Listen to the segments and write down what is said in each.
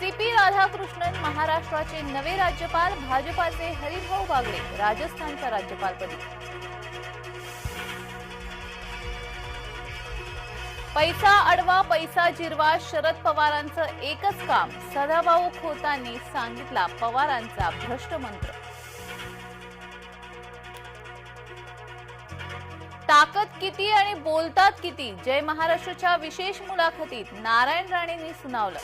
CP Radhakrishnan महाराष्ट्राचे नवे राज्यपाल भाजपाचे हरिभाऊ बागडे राजस्थानच्या राज्यपालपदी पैसा अडवा पैसा जिरवा शरद पवारांचं एकच काम. सदाभाऊ खोतांनी सांगितला पवारांचा भ्रष्ट मंत्र. ताकद किती आणि बोलतात किती? जय महाराष्ट्रच्या विशेष मुलाखतीत नारायण राणेंनी सुनावलं.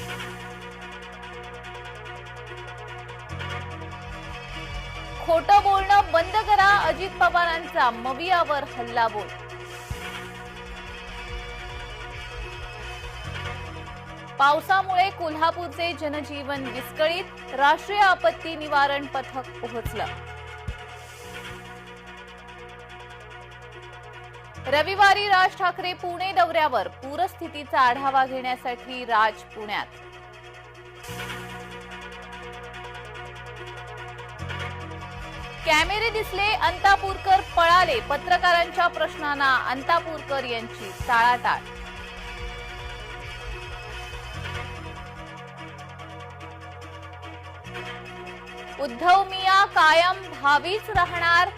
खोटं बोलणं बंद करा अजित पवारांचा मवियावर हल्लाबोल पावसामुळे कोल्हापूरचे जनजीवन विस्कळीत राष्ट्रीय आपत्ती निवारण पथक पोहोचलं. रविवारी राज ठाकरे पुणे दौऱ्यावर. पूरस्थितीचा आढावा घेण्यासाठी राज पुण्यात. कॅमेरे दिसले अंतापूरकर पळाले. पत्रकारांच्या प्रश्नांना अंतापूरकर यांची टाळाटाळ. उद्धव मिया कायम भावीच राहणार.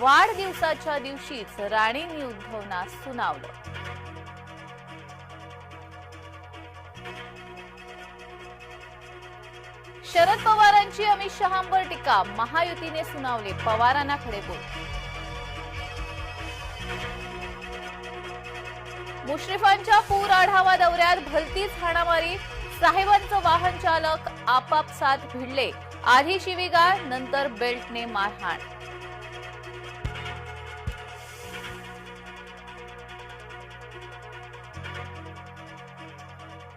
वाढदिवसाच्या दिवशीच राणींनी उद्धवना सुनावलं शरद पवारांची अमित शहांवर टीका महायुतीने सुनावले पवारांना खडेबोल मुश्रीफांच्या पूर आढावा दौऱ्यात भलतीच हाणामारी साहेबांचं वाहन चालक आपापसात भिडले. आधी शिवीगाळ नंतर बेल्टने मारहाण.